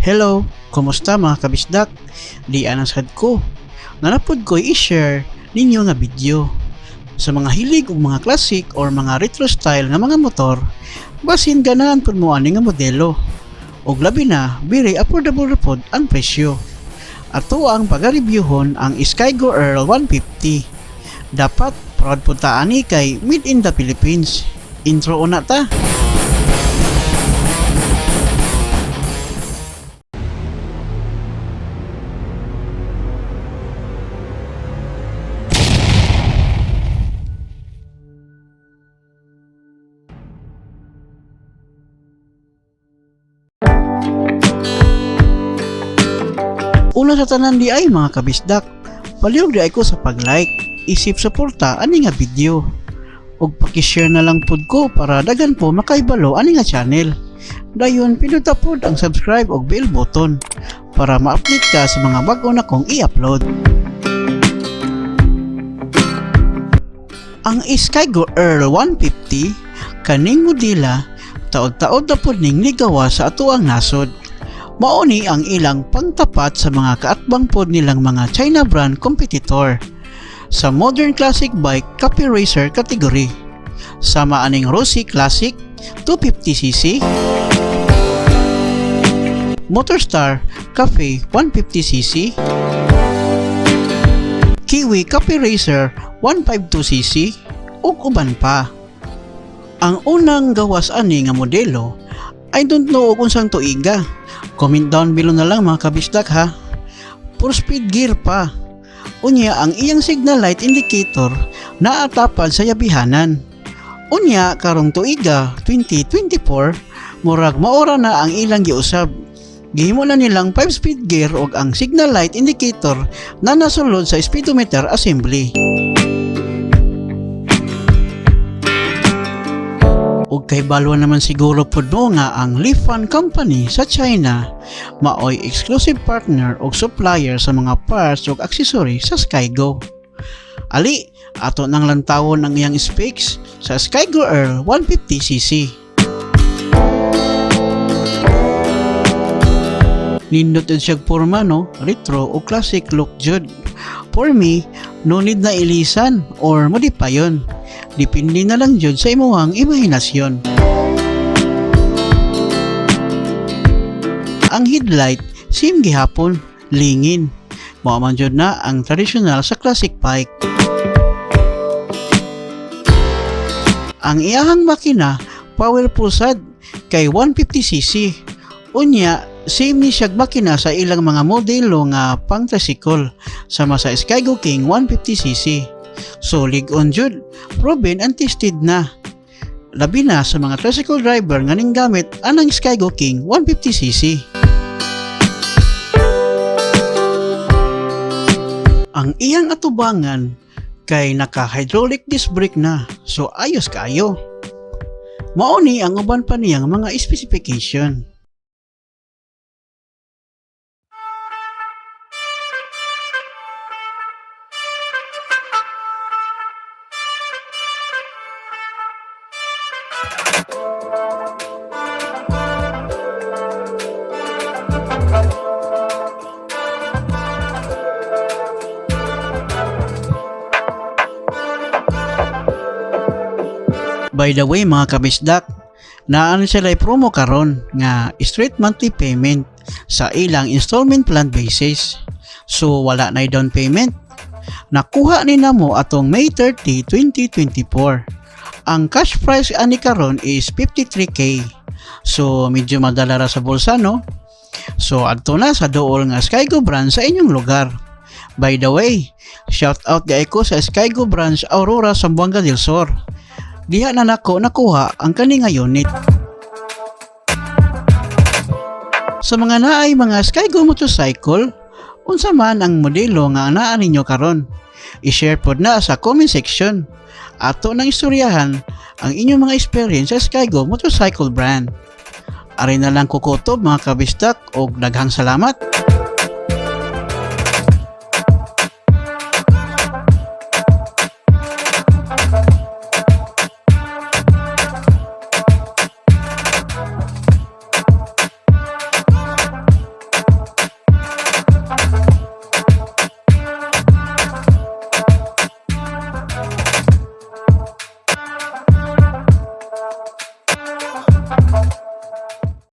Hello, kumusta mga kabisdak? Di anasad ko. Nanapod ko i-share ninyo nga video. Sa mga hilig og mga classic or mga retro style nga mga motor, basin ganahan pud mo ani nga modelo. Og labi na, very affordable pod ang presyo. Ato ang pagareviewhon ang Skygo Earl 150. Dapat proud po ta ani kay made in the Philippines. Intro una ta. Una sa tanan di ay mga kabisdak, palihog di ay ko sa pag-like, isip suporta ani nga video. ug paki-share na lang pod ko para dagan po makaibalo ani nga channel. Dayon pinuta pod ang subscribe ug bell button para ma-update ka sa mga bag-o na kong i-upload. Ang Skygo Earl 150 kaning modela taod-taod na pod ning ligawa sa atuang nasod. Mauni ang ilang pangtapat sa mga kaatbang pod nilang mga China brand competitor sa modern classic bike copy racer category. Sama aning Rossi Classic 250cc, Motorstar Cafe 150cc, Kiwi Copy Racer 152cc ug uban pa. Ang unang gawas ani nga modelo I don't know kung unsang tuiga. Comment down below na lang mga kabisdak ha. Puro speed gear pa. Unya ang iyang signal light indicator naatapan sa yabihanan. Unya karong tuiga 2024 murag maora na ang ilang giusab. Gihimo na nilang 5 speed gear ug ang signal light indicator na nasulod sa speedometer assembly. Ug kay balwa naman siguro pud mo nga ang Lifan Company sa China maoy exclusive partner ug supplier sa mga parts ug accessory sa Skygo. Ali, ato nang lantawon ang iyang specs sa Skygo Earl 150cc. Nindot yun siyag porma no, retro o classic look jud. For me, no need na ilisan or modipayon. Dipindi na lang jud sa imuhang imahinasyon. Ang headlight, same gihapon, lingin. Mao man jud na ang traditional sa classic bike. Ang iyahang makina, powerful sad, kay 150cc. Unya, same ni siyag makina sa ilang mga modelo nga pang tricycle sama sa Skygo King 150cc. Solid on jud, proven and tested na. Labi na sa mga tricycle driver nga ning gamit anang Skygo King 150cc. Ang iyang atubangan kay naka-hydraulic disc brake na, so ayos kaayo. Mauni ang uban pa niyang mga specification. By the way mga kabisdak, naano sila promo karon nga straight monthly payment sa ilang installment plan basis. So wala na down payment. Nakuha ni namo atong May 30, 2024. Ang cash price ani karon is 53k. So medyo madala ra sa bulsa no? So adto na sa dool nga Skygo branch sa inyong lugar. By the way, shout out gay ko sa Skygo branch Aurora Zamboanga del Sur diha na nako nakuha ang kani nga unit. Sa mga naay mga Skygo motorcycle, unsa man ang modelo nga naa ninyo karon? I-share pod na sa comment section. Ato nang istoryahan ang inyong mga experience sa Skygo motorcycle brand. Ari na lang kukutob mga kabistak og daghang salamat.